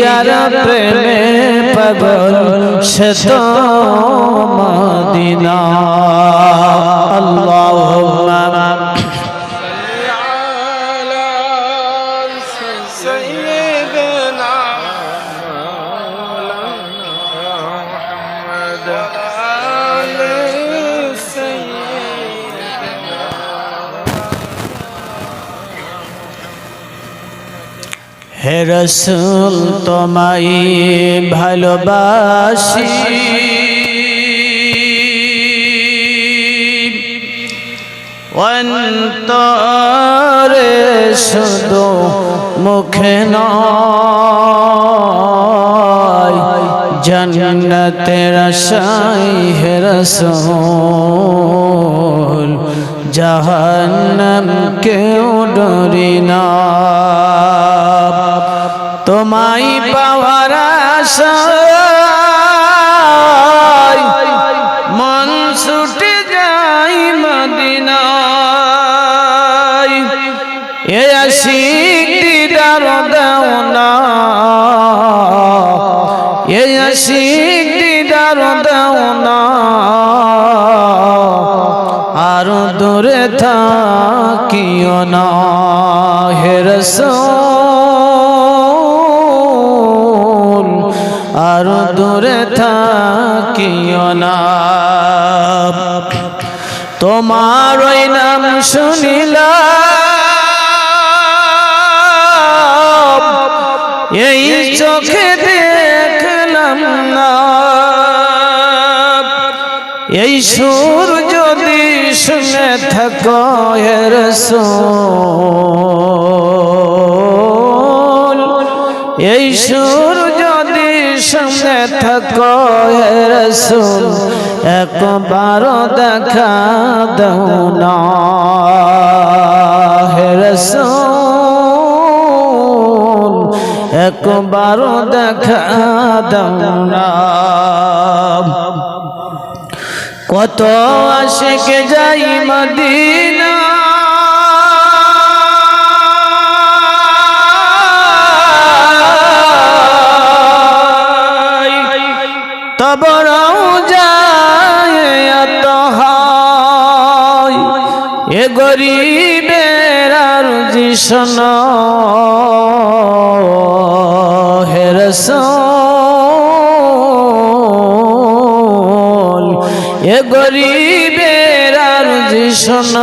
যার প্রেমে পাগল সে তো মদিনা। আল্লাহুম্মা। সাল্লি হে রসুল, তোমায় ভালোবাসি। অন্তরে শুধু মুখে নয়, জন্নতের আশাই হে রসুল জাহান্নাম কেউ ডরি না। তোমায় পাওয়ার মন ছুটে যাই মদিনায়। এ আসি দিদার থাকিও না। তোমার ওই নাম শুনিলাম, এই চোখে দেখলাম না। এই সুর যদি শুনে থাকো রসুল, এই সুর যদি শুনে থাকো রসুল, একবার দেখা দাও না। রসুল, একবার দেখা দাও না। কত আশেকে যাই মদিনা জিসন হেরসল এ গরিবের আর জিসন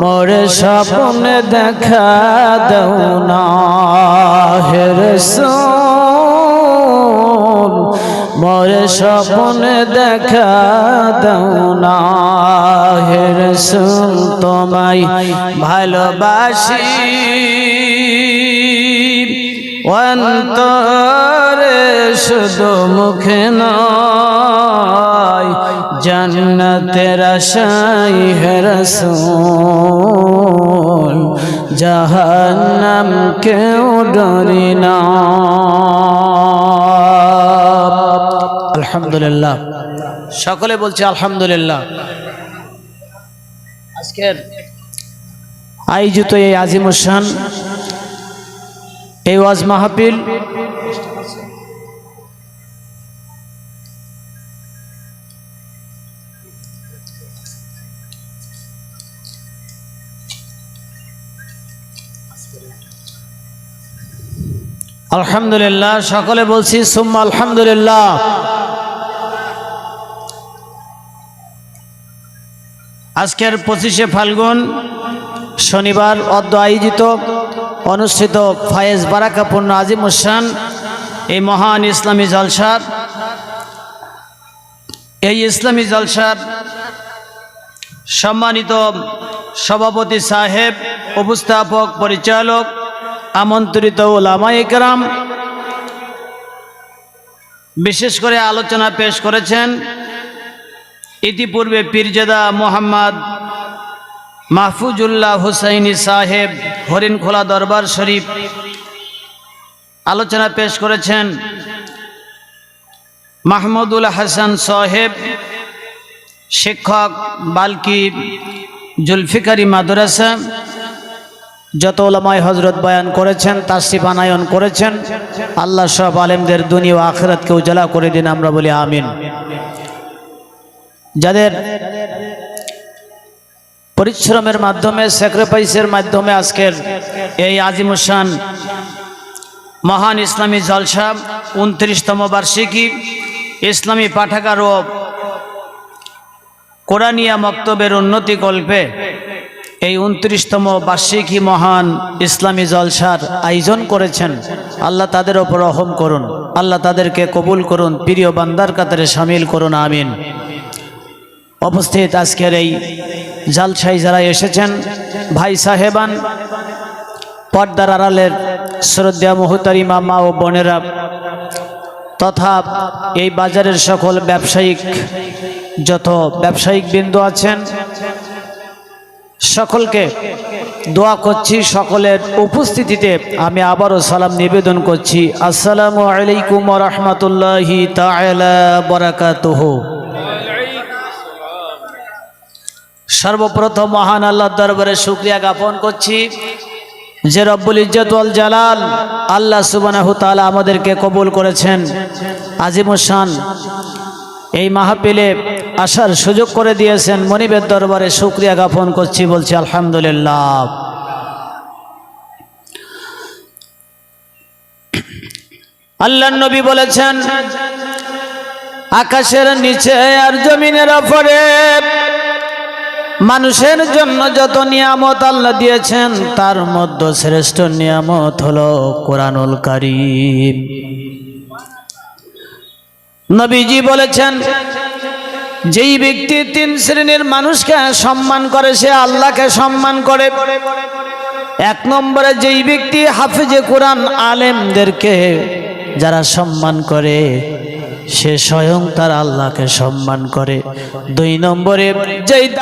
মোরে স্বপ্নে দেখা দৌ না হেরসল মোরে স্বপ্নে দেখা দৌ না হেরসল তোমায় ভালোবাসি। অন্তরে শুধু মুখে নয়, জন্নতের আশাই হে রসুল জাহান্নাম কেউ ডরি না। আলহামদুলিল্লাহ। সকলে বলছে আলহামদুলিল্লাহ। আজকের আয়োজিত এই আজিমুসান এই ওয়াজ মাহফিল আলহামদুলিল্লাহ, সকলে বলছি সুম্মা আলহামদুলিল্লাহ। আজকের পঁচিশে ফাল্গুন শনিবার অদ্য আয়োজিত অনুষ্ঠিত ফায়েজ বারাকাপূর্ণ আজিম উসান এই মহান ইসলামী জলসার এই ইসলামী জলসার সম্মানিত সভাপতি সাহেব, উপস্থাপক, পরিচালক, আমন্ত্রিত ওলামা একরাম বিশেষ করে আলোচনা পেশ করেছেন ইতিপূর্বে পীরজাদা মোহাম্মদ মাহফুজুল্লাহ হুসাইনি সাহেব হরিণখোলা দরবার শরীফ আলোচনা পেশ করেছেন মাহমুদুল হাসান সাহেব, শিক্ষক বালকি জুলফিকারি মাদ্রাসা, যত ওলামায় হজরত বয়ান করেছেন তাসিফ আনায়ন করেছেন। আল্লাহ সব আলেমদের দুনিয়া আখেরাতকে উজালা করে দিন, আমরা বলি আমিন। যাদের পরিশ্রমের মাধ্যমে স্যাক্রিফাইসের মাধ্যমে আজকের এই আজিমুসান মহান ইসলামী জলসা উনত্রিশতম বার্ষিকী ইসলামী পাঠাগার ও কোরআনিয়া মক্তবের উন্নতি কল্পে এই উনত্রিশতম বার্ষিকী মহান ইসলামী জলসার আয়োজন করেছেন। আল্লাহ তাদের ওপর রহম করুন, আল্লাহ তাদেরকে কবুল করুন, প্রিয় বান্দার কাতারে সামিল করুন, আমিন। উপস্থিত আজকের এই জালসাই যারা এসেছেন, ভাই সাহেবান, পর্দার আড়ালের শ্রদ্ধা মুহতারিমা মা ও বোনেরা, তথা এই বাজারের সকল ব্যবসায়িক, যত ব্যবসায়িক বিন্দু আছেন, সকলকে দোয়া করছি, সকলের উপস্থিতিতে আমি আবারও সালাম নিবেদন করছি। আসসালামু আলাইকুম রহমতুল্লাহি তাআলা বারাকাতুহু। সর্বপ্রথম মহান আল্লাহর দরবারে শুক্রিয়া জ্ঞাপন করছি যে রব্বুল ইজ্জতুল জালাল আল্লাহ সুবহানাহু তাআলা আমাদেরকে কবুল করেছেন। আজিমুসান এই মাহফিলে আসার সুযোগ করে দিয়েছেন। মনিবের দরবারে শুক্রিয়া জ্ঞাপন করছি, বলছি আলহামদুলিল্লাহ। আল্লাহ নবী বলেছেন, আকাশের নিচে আর জমিনের ওপরে মানুষের জন্য যত নিয়ামত আল্লাহ দিয়েছেন, তার মধ্যে শ্রেষ্ঠ নিয়ামত হলো কোরআনুল কারীম। নবীজি বলেছেন, যেই ব্যক্তি তিন শ্রেণির মানুষকে সম্মান করে, সে আল্লাহকে সম্মান করে। এক নম্বরে যেই ব্যক্তি হাফিজে কোরআন আলেমদেরকে যারা সম্মান করে, সে স্বয়ং তার আল্লাহকে সম্মান করে। দুই নম্বরে যেই